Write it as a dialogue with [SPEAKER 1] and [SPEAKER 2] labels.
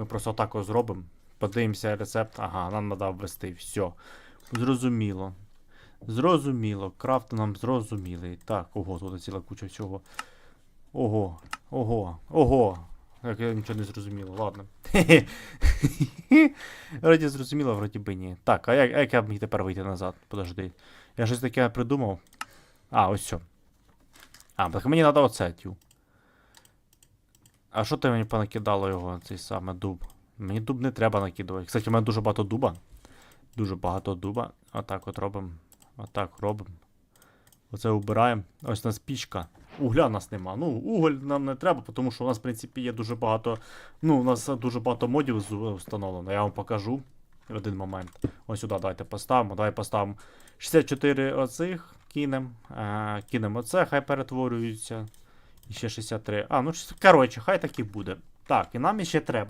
[SPEAKER 1] Ми просто так зробимо. Подивимося рецепт. Ага, нам треба ввести. Все. Зрозуміло. Зрозуміло. Крафт нам зрозумілий. Так, ого, тут ціла куча всього. Ого, ого, ого. Як я нічого не зрозуміло, ладно. Вроді зрозуміло, вроді би ні. Так, а як, як я б міг тепер вийти назад? Подожди. Я щось таке придумав. А, ось все. А, так мені треба оце, тю. А що ти мені понакидало його, цей саме дуб? Мені дуб не треба накидувати. Кстати, у мене дуже багато дуба. Дуже багато дуба. Отак от робимо. Отак робимо. Оце убираємо. Ось у нас пічка. Угля у нас нема. Ну, уголь нам не треба, тому що у нас, в принципі, є дуже багато. Ну, у нас дуже багато модів встановлено. Я вам покажу один момент. Ось сюди давайте поставимо. Давай поставимо 64 оцих кинемо. Е, кинемо оце, хай перетворюються. Ще 63. А, ну, короче, хай так і буде. Так, і нам ще треба